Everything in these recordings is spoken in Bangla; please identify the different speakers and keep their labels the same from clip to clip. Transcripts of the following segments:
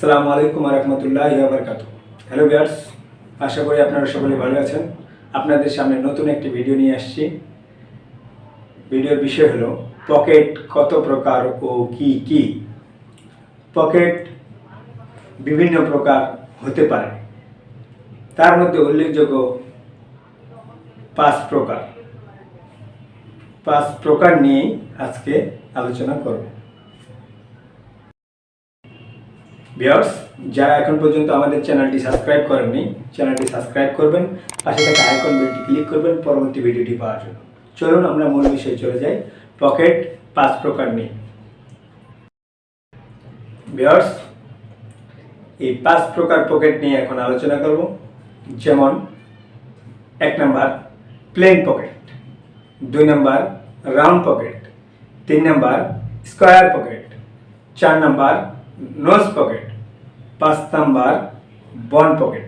Speaker 1: আসসালামু আলাইকুম রহমতুল্লাহ বারকাত হ্যালো বিয়ার্স আশা করি আপনারা সকলে ভালো আছেন। আপনাদের সামনে নতুন একটি ভিডিও নিয়ে আসছি। ভিডিওর বিষয় হলো পকেট কত প্রকার ও কি কি? পকেট বিভিন্ন প্রকার হতে পারে। তার মধ্যে উল্লেখযোগ্য পাঁচ প্রকার। পাঁচ প্রকার নিয়ে আজকে আলোচনা করব। ভিউয়ার্স, যারা এখন পর্যন্ত আমাদের চ্যানেলটি সাবস্ক্রাইব করেননি, চ্যানেলটি সাবস্ক্রাইব করবেন, পাশে থাকা আইকন বেলটি ক্লিক করবেন, পরবর্তী ভিডিওটি পাওয়ার জন্য। চলুন আমরা মূল বিষয়ে চলে যাই। পকেট পাঁচ প্রকার নিয়ে। ভিউয়ার্স, এই পাঁচ প্রকার পকেট নিয়ে এখন আলোচনা করব। যেমন, এক নাম্বার, প্লেন পকেট, দুই নাম্বার, রাউন্ড পকেট, তিন নাম্বার, স্কোয়ার পকেট, চার নাম্বার, নোজ পকেট পাঁচ নাম্বার বন পকেট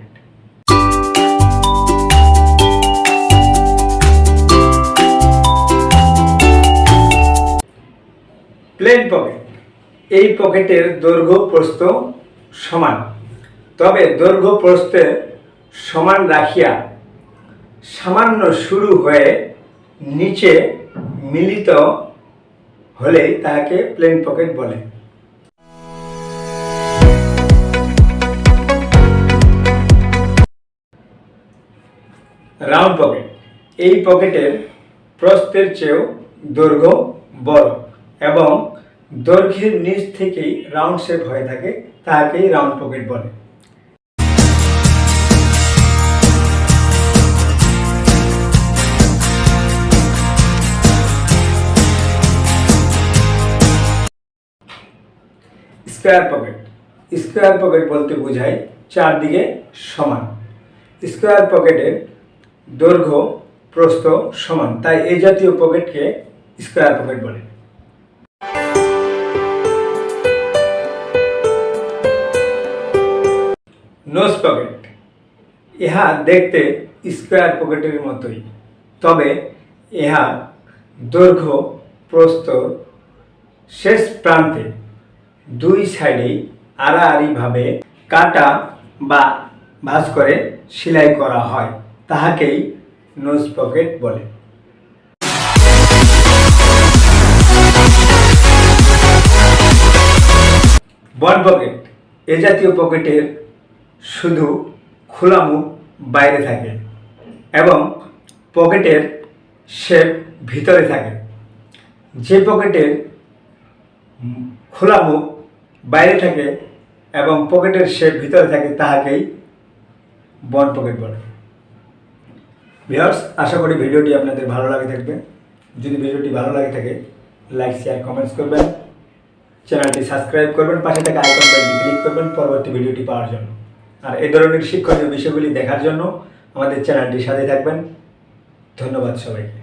Speaker 1: প্লেন পকেট এই পকেটের দৈর্ঘ্য প্রস্থ সমান। তবে দৈর্ঘ্য প্রস্থে সমান রাখিয়া সামান্য শুরু হয়ে নিচে মিলিত হলে তাকে প্লেন পকেট বলে। রাউন্ড পকেট এই পকেটের প্রস্থের চেয়েও দৈর্ঘ্য বড় এবং দৈর্ঘ্যের নিচ থেকেই রাউন্ড শেপ হয়ে থাকে, তাকেই রাউন্ড পকেট বলে। স্কোয়ার পকেট স্কোয়ার পকেট বলতে বোঝায় চারদিকে সমান। স্কোয়ার পকেটের দৈর্ঘ্য, প্রস্থ সমান। তাই এই জাতীয় পকেটকে স্কোয়ার পকেট বলে। নোজ পকেট ইহা দেখতে স্কোয়ার পকেটের মতোই। তবে ইহা দৈর্ঘ্য, প্রস্থ শেষ প্রান্তে দুই সাইডেই আড়াআড়িভাবে কাটা বা ভাঁজ করে সেলাই করা হয়। তাহাকেই নোজ পকেট বলে। বন পকেট এ জাতীয় পকেটের শুধু খোলা মুখ বাইরে থাকে এবং পকেটের শেপ ভিতরে থাকে। যে পকেটের খোলা মুখ বাইরে থাকে এবং পকেটের শেপ ভিতরে থাকে, তাহাকেই বন পকেট বলে। ভিউয়ার্স, আশা করি ভিডিওটি আপনাদের ভালো লাগে থাকবে। যদি ভিডিওটি ভালো লাগে থাকে লাইক শেয়ার কমেন্টস করবেন। চ্যানেলটি সাবস্ক্রাইব করবেন, পাশে থাকা আইকন বাটনটি ক্লিক করবেন পরবর্তী ভিডিওটি পাওয়ার জন্য। আর এ ধরনের শিক্ষণীয় বিষয়গুলি দেখার জন্য আমাদের চ্যানেলটি সাথে থাকবেন। ধন্যবাদ সবাইকে।